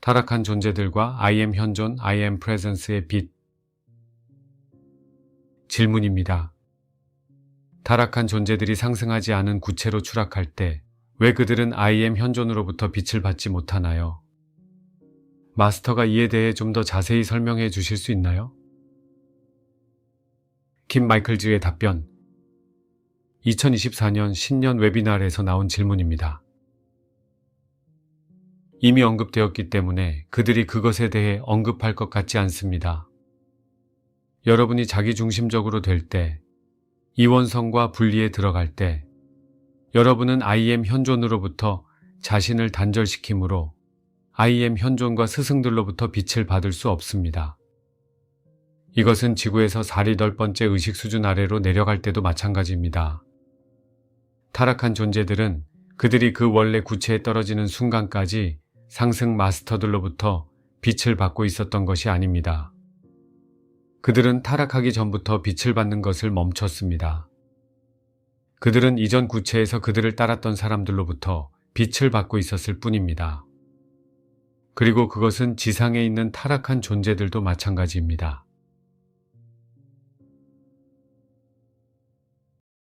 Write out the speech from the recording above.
타락한 존재들과 I am 현존, I am presence의 빛. 질문입니다. 타락한 존재들이 상승하지 않은 구체로 추락할 때 왜 그들은 I am 현존으로부터 빛을 받지 못하나요? 마스터가 이에 대해 좀 더 자세히 설명해 주실 수 있나요? 킴 마이클즈의 답변. 2024년 신년 웨비날에서 나온 질문입니다. 이미 언급되었기 때문에 그들이 그것에 대해 언급할 것 같지 않습니다. 여러분이 자기중심적으로 될 때, 이원성과 분리에 들어갈 때, 여러분은 IM 현존으로부터 자신을 단절시키므로 IM 현존과 스승들로부터 빛을 받을 수 없습니다. 이것은 지구에서 48번째 의식 수준 아래로 내려갈 때도 마찬가지입니다. 타락한 존재들은 그들이 그 원래 구체에 떨어지는 순간까지 상승 마스터들로부터 빛을 받고 있었던 것이 아닙니다. 그들은 타락하기 전부터 빛을 받는 것을 멈췄습니다. 그들은 이전 구체에서 그들을 따랐던 사람들로부터 빛을 받고 있었을 뿐입니다. 그리고 그것은 지상에 있는 타락한 존재들도 마찬가지입니다.